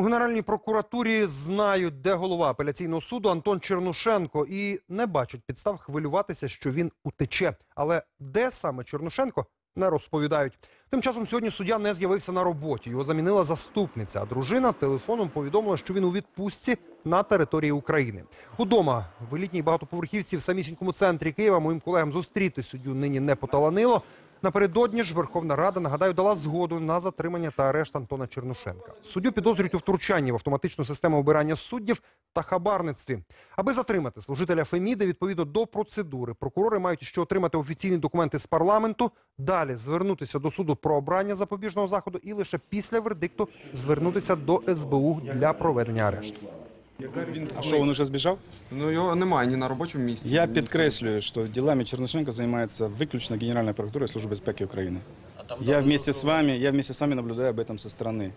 У Генеральній прокуратурі знають, де голова апеляційного суду Антон Чернушенко і не бачать підстав хвилюватися, що він утече. Але де саме Чернушенко не розповідають. Тим часом сьогодні суддя не з'явився на роботі. Його замінила заступниця. А дружина телефоном повідомила, що він у відпустці на території України. Удома в елітній багатоповерхівці в самісінькому центрі Києва моїм колегам зустріти суддю нині не поталанило. Напередодні ж Верховна Рада, нагадаю, дала згоду на затримання та арешт Антона Чернушенка. Суддю підозрюють у втручанні в автоматичну систему обирання суддів та хабарництві. Аби затримати служителя Феміди відповідно до процедури, прокурори мають ще отримати офіційні документи з парламенту, далі звернутися до суду про обрання запобіжного заходу і лише після вердикту звернутися до СБУ для проведення арешту. А що, він уже збіжав? Ну його немає ні на робочому місці. Я ні- підкреслюю, що ділами Черношенко займається виключно Генеральна прокуратура і Служба безпеки України. Я вместе с вами, я вместе с вами наблюдаю об этом со стороны.